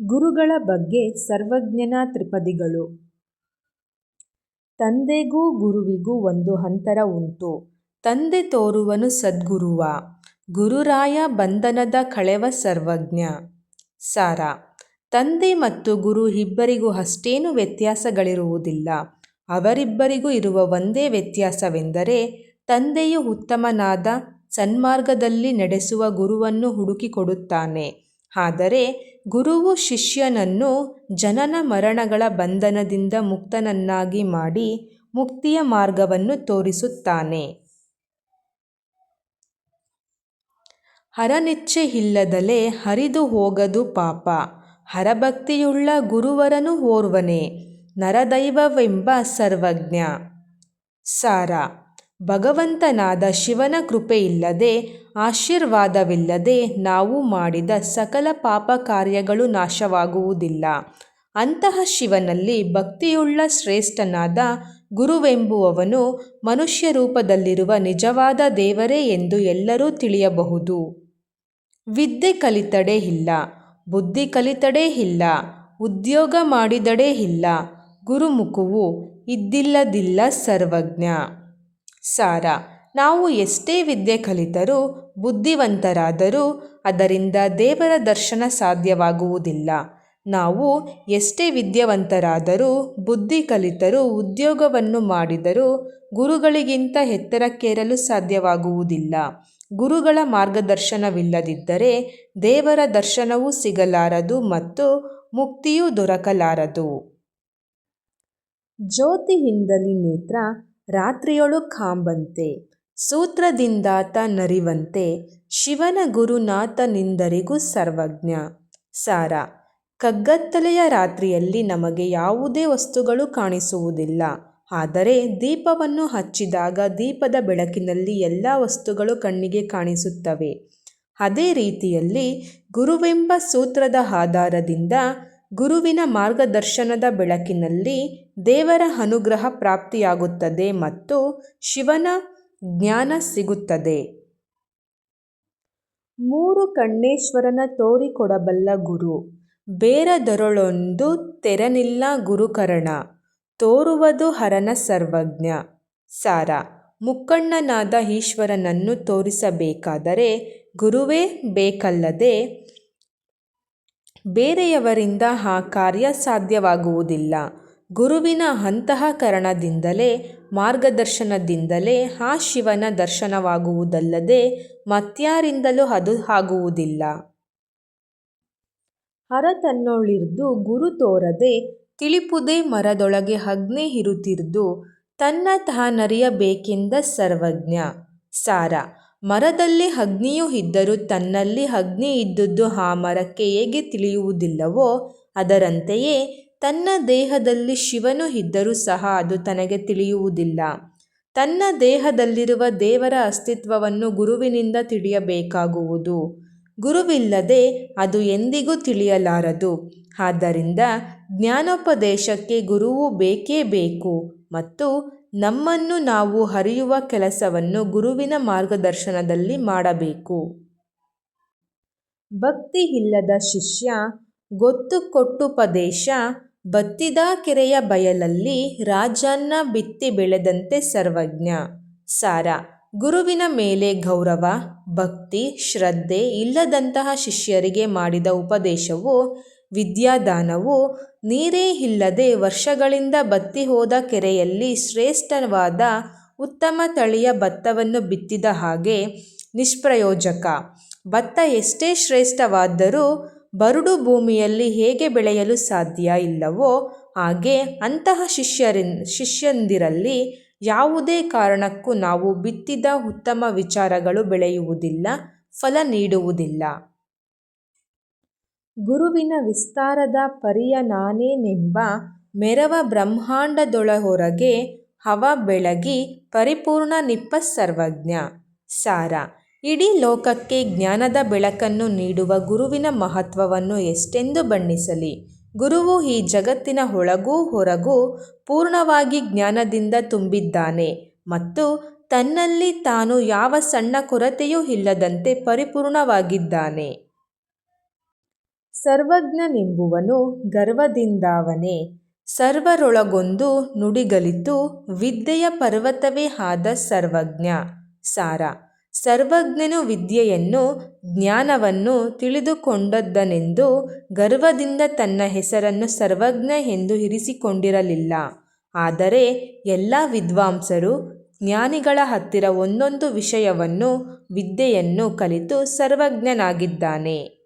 ಗುರುಗಳ ಬಗ್ಗೆ ಸರ್ವಜ್ಞನ ತ್ರಿಪದಿಗಳು. ತಂದೆಗೂ ಗುರುವಿಗೂ ಒಂದು ಅಂತರ ಉಂಟು. ತಂದೆ ತೋರುವನು ಸದ್ಗುರುವ. ಗುರುರಾಯ ಬಂಧನದ ಕಳೆವ ಸರ್ವಜ್ಞ. ಸಾರ. ತಂದೆ ಮತ್ತು ಗುರು ಇಬ್ಬರಿಗೂ ಅಷ್ಟೇನೂ ವ್ಯತ್ಯಾಸಗಳಿರುವುದಿಲ್ಲ. ಅವರಿಬ್ಬರಿಗೂ ಇರುವ ಒಂದೇ ವ್ಯತ್ಯಾಸವೆಂದರೆ ತಂದೆಯು ಉತ್ತಮನಾದ ಸನ್ಮಾರ್ಗದಲ್ಲಿ ನಡೆಸುವ ಗುರುವನ್ನು ಹುಡುಕಿಕೊಡುತ್ತಾನೆ ಆದರೆ ಗುರುವು ಶಿಷ್ಯನನ್ನು ಜನನ ಮರಣಗಳ ಬಂಧನದಿಂದ ಮುಕ್ತನನ್ನಾಗಿ ಮಾಡಿ ಮುಕ್ತಿಯ ಮಾರ್ಗವನ್ನು ತೋರಿಸುತ್ತಾನೆ. ಹರನಿಚ್ಛೆ ಇಲ್ಲದಲೇ ಹರಿದು ಹೋಗದು ಪಾಪ. ಹರಭಕ್ತಿಯುಳ್ಳ ಗುರುವರನು ಓರ್ವನೇ. ನರದೈವವೆಂಬ ಸರ್ವಜ್ಞ. ಸಾರ. ಭಗವಂತನಾದ ಶಿವನ ಕೃಪೆಯಿಲ್ಲದೆ ಆಶೀರ್ವಾದವಿಲ್ಲದೆ ನಾವು ಮಾಡಿದ ಸಕಲ ಪಾಪ ಕಾರ್ಯಗಳು ನಾಶವಾಗುವುದಿಲ್ಲ. ಅಂತಹ ಶಿವನಲ್ಲಿ ಭಕ್ತಿಯುಳ್ಳ ಶ್ರೇಷ್ಠನಾದ ಗುರುವೆಂಬುವವನು ಮನುಷ್ಯ ರೂಪದಲ್ಲಿರುವ ನಿಜವಾದ ದೇವರೇ ಎಂದು ಎಲ್ಲರೂ ತಿಳಿಯಬಹುದು. ವಿದ್ಯೆ ಕಲಿತಡೆ ಇಲ್ಲ, ಬುದ್ಧಿ ಕಲಿತಡೇ ಇಲ್ಲ, ಉದ್ಯೋಗ ಮಾಡಿದಡೇ ಇಲ್ಲ, ಗುರುಮುಖವು ಇದ್ದಿಲ್ಲದಿಲ್ಲ ಸರ್ವಜ್ಞ. ಸಾರ. ನಾವು ಎಷ್ಟೇ ವಿದ್ಯೆ ಕಲಿತರೂ, ಬುದ್ಧಿವಂತರಾದರೂ ಅದರಿಂದ ದೇವರ ದರ್ಶನ ಸಾಧ್ಯವಾಗುವುದಿಲ್ಲ. ನಾವು ಎಷ್ಟೇ ವಿದ್ಯಾವಂತರಾದರೂ, ಬುದ್ಧಿ ಕಲಿತರೂ, ಉದ್ಯೋಗವನ್ನು ಮಾಡಿದರೂ ಗುರುಗಳಿಗಿಂತ ಎತ್ತರಕ್ಕೇರಲು ಸಾಧ್ಯವಾಗುವುದಿಲ್ಲ. ಗುರುಗಳ ಮಾರ್ಗದರ್ಶನವಿಲ್ಲದಿದ್ದರೆ ದೇವರ ದರ್ಶನವೂ ಸಿಗಲಾರದು ಮತ್ತು ಮುಕ್ತಿಯೂ ದೊರಕಲಾರದು. ಜ್ಯೋತಿಯಿಂದಲಿ ನೇತ್ರ ರಾತ್ರಿಯೊಳು ಕಾಂಬಂತೆ. ಸೂತ್ರದಿಂದಾತ ನರಿವಂತೆ ಶಿವನ ಗುರುನಾಥನಿಂದರಿಗೂ ಸರ್ವಜ್ಞ. ಸಾರ. ಕಗ್ಗತ್ತಲೆಯ ರಾತ್ರಿಯಲ್ಲಿ ನಮಗೆ ಯಾವುದೇ ವಸ್ತುಗಳು ಕಾಣಿಸುವುದಿಲ್ಲ. ಆದರೆ ದೀಪವನ್ನು ಹಚ್ಚಿದಾಗ ದೀಪದ ಬೆಳಕಿನಲ್ಲಿ ಎಲ್ಲ ವಸ್ತುಗಳು ಕಣ್ಣಿಗೆ ಕಾಣಿಸುತ್ತವೆ. ಅದೇ ರೀತಿಯಲ್ಲಿ ಗುರುವೆಂಬ ಸೂತ್ರದ ಆಧಾರದಿಂದ ಗುರುವಿನ ಮಾರ್ಗದರ್ಶನದ ಬೆಳಕಿನಲ್ಲಿ ದೇವರ ಅನುಗ್ರಹ ಪ್ರಾಪ್ತಿಯಾಗುತ್ತದೆ ಮತ್ತು ಶಿವನ ಜ್ಞಾನ ಸಿಗುತ್ತದೆ. ಮೂರು ಕಣ್ಣೇಶ್ವರನ ತೋರಿಕೊಡಬಲ್ಲ ಗುರು. ಬೇರದರೊಳೊಂದು ತೆರನಿಲ್ಲ ಗುರುಕರಣ. ತೋರುವುದು ಹರನ ಸರ್ವಜ್ಞ. ಸಾರ. ಮುಕ್ಕಣ್ಣನಾದ ಈಶ್ವರನನ್ನು ತೋರಿಸಬೇಕಾದರೆ ಗುರುವೇ ಬೇಕಲ್ಲದೆ ಬೇರೆಯವರಿಂದ ಆ ಕಾರ್ಯ ಸಾಧ್ಯವಾಗುವುದಿಲ್ಲ. ಗುರುವಿನ ಅಂತಃಕರಣದಿಂದಲೇ, ಮಾರ್ಗದರ್ಶನದಿಂದಲೇ ಆ ಶಿವನ ದರ್ಶನವಾಗುವುದಲ್ಲದೆ ಮತ್ಯಾರಿಂದಲೂ ಅದು ಆಗುವುದಿಲ್ಲ. ಹರ ತನ್ನೊಳಿರ್ದು ಗುರು ತೋರದೆ, ತಿಳಿಪುದೇ ಮರದೊಳಗೆ ಅಗ್ನಿ ಇರುತ್ತಿರ್ದು, ತನ್ನ ತಾನರಿಯಬೇಕೆಂದ ಸರ್ವಜ್ಞ. ಸಾರ ಮರದಲ್ಲಿ ಅಗ್ನಿಯು ಇದ್ದರೂ ತನ್ನಲ್ಲಿ ಅಗ್ನಿ ಇದ್ದದ್ದು ಆ ಮರಕ್ಕೆ ಹೇಗೆ ತಿಳಿಯುವುದಿಲ್ಲವೋ ಅದರಂತೆಯೇ ತನ್ನ ದೇಹದಲ್ಲಿ ಶಿವನು ಇದ್ದರೂ ಸಹ ಅದು ತನಗೆ ತಿಳಿಯುವುದಿಲ್ಲ. ತನ್ನ ದೇಹದಲ್ಲಿರುವ ದೇವರ ಅಸ್ತಿತ್ವವನ್ನು ಗುರುವಿನಿಂದ ತಿಳಿಯಬೇಕಾಗುವುದು. ಗುರುವಿಲ್ಲದೆ ಅದು ಎಂದಿಗೂ ತಿಳಿಯಲಾರದು. ಆದ್ದರಿಂದ ಜ್ಞಾನೋಪದೇಶಕ್ಕೆ ಗುರುವು ಬೇಕೇ ಬೇಕು ಮತ್ತು ನಮ್ಮನ್ನು ನಾವು ಹರಿಯುವ ಕೆಲಸವನ್ನು ಗುರುವಿನ ಮಾರ್ಗದರ್ಶನದಲ್ಲಿ ಮಾಡಬೇಕು. ಭಕ್ತಿ ಇಲ್ಲದ ಶಿಷ್ಯ, ಗೊತ್ತು ಕೊಟ್ಟುಪದೇಶ, ಬತ್ತಿದ ಕೆರೆಯ ಬಯಲಲ್ಲಿ ರಾಜನ್ನ ಬಿತ್ತಿ ಬೆಳೆದಂತೆ ಸರ್ವಜ್ಞ. ಸಾರ, ಗುರುವಿನ ಮೇಲೆ ಗೌರವ, ಭಕ್ತಿ, ಶ್ರದ್ಧೆ ಇಲ್ಲದಂತಹ ಶಿಷ್ಯರಿಗೆ ಮಾಡಿದ ಉಪದೇಶವು ವಿದ್ಯಾದಾನವು ನೀರೇ ಇಲ್ಲದೆ ವರ್ಷಗಳಿಂದ ಬತ್ತಿ ಹೋದ ಕೆರೆಯಲ್ಲಿ ಶ್ರೇಷ್ಠವಾದ ಉತ್ತಮ ತಳಿಯ ಭತ್ತವನ್ನು ಬಿತ್ತಿದ ಹಾಗೆ ನಿಷ್ಪ್ರಯೋಜಕ. ಭತ್ತ ಎಷ್ಟೇ ಶ್ರೇಷ್ಠವಾದರೂ ಬರುಡು ಭೂಮಿಯಲ್ಲಿ ಹೇಗೆ ಬೆಳೆಯಲು ಸಾಧ್ಯ ಇಲ್ಲವೋ ಹಾಗೆ ಅಂತಹ ಶಿಷ್ಯರಿನ್ ಶಿಷ್ಯಂದಿರಲ್ಲಿ ಯಾವುದೇ ಕಾರಣಕ್ಕೂ ನಾವು ಬಿತ್ತಿದ ಉತ್ತಮ ವಿಚಾರಗಳು ಬೆಳೆಯುವುದಿಲ್ಲ, ಫಲ ನೀಡುವುದಿಲ್ಲ. ಗುರುವಿನ ವಿಸ್ತಾರದ ಪರಿಯ ನಾನೇನೆಂಬ ಮೆರವ ಬ್ರಹ್ಮಾಂಡದೊಳಹೊರಗೆ ಹವ ಬೆಳಗಿ ಪರಿಪೂರ್ಣ ನಿಪ್ಪ ಸರ್ವಜ್ಞ. ಸಾರ. ಇಡೀ ಲೋಕಕ್ಕೆ ಜ್ಞಾನದ ಬೆಳಕನ್ನು ನೀಡುವ ಗುರುವಿನ ಮಹತ್ವವನ್ನು ಎಷ್ಟೆಂದು ಬಣ್ಣಿಸಲಿ. ಗುರುವು ಈ ಜಗತ್ತಿನ ಒಳಗೂ ಹೊರಗೂ ಪೂರ್ಣವಾಗಿ ಜ್ಞಾನದಿಂದ ತುಂಬಿದ್ದಾನೆ ಮತ್ತು ತನ್ನಲ್ಲಿ ತಾನು ಯಾವ ಸಣ್ಣ ಕೊರತೆಯೂ ಇಲ್ಲದಂತೆ ಪರಿಪೂರ್ಣವಾಗಿದ್ದಾನೆ. ಸರ್ವಜ್ಞನೆಂಬುವನು ಗರ್ವದಿಂದಾವನೆ. ಸರ್ವರೊಳಗೊಂದು ನುಡಿಗಲಿತು ವಿದ್ಯೆಯ ಪರ್ವತವೇ ಆದ ಸರ್ವಜ್ಞ. ಸಾರ. ಸರ್ವಜ್ಞನು ವಿದ್ಯೆಯನ್ನು, ಜ್ಞಾನವನ್ನು ತಿಳಿದುಕೊಂಡದ್ದನೆಂದು ಗರ್ವದಿಂದ ತನ್ನ ಹೆಸರನ್ನು ಸರ್ವಜ್ಞ ಎಂದು ಇರಿಸಿಕೊಂಡಿರಲಿಲ್ಲ. ಆದರೆ ಎಲ್ಲ ವಿದ್ವಾಂಸರು ಜ್ಞಾನಿಗಳ ಹತ್ತಿರ ಒಂದೊಂದು ವಿಷಯವನ್ನು, ವಿದ್ಯೆಯನ್ನು ಕಲಿತು ಸರ್ವಜ್ಞನಾಗಿದ್ದಾನೆ.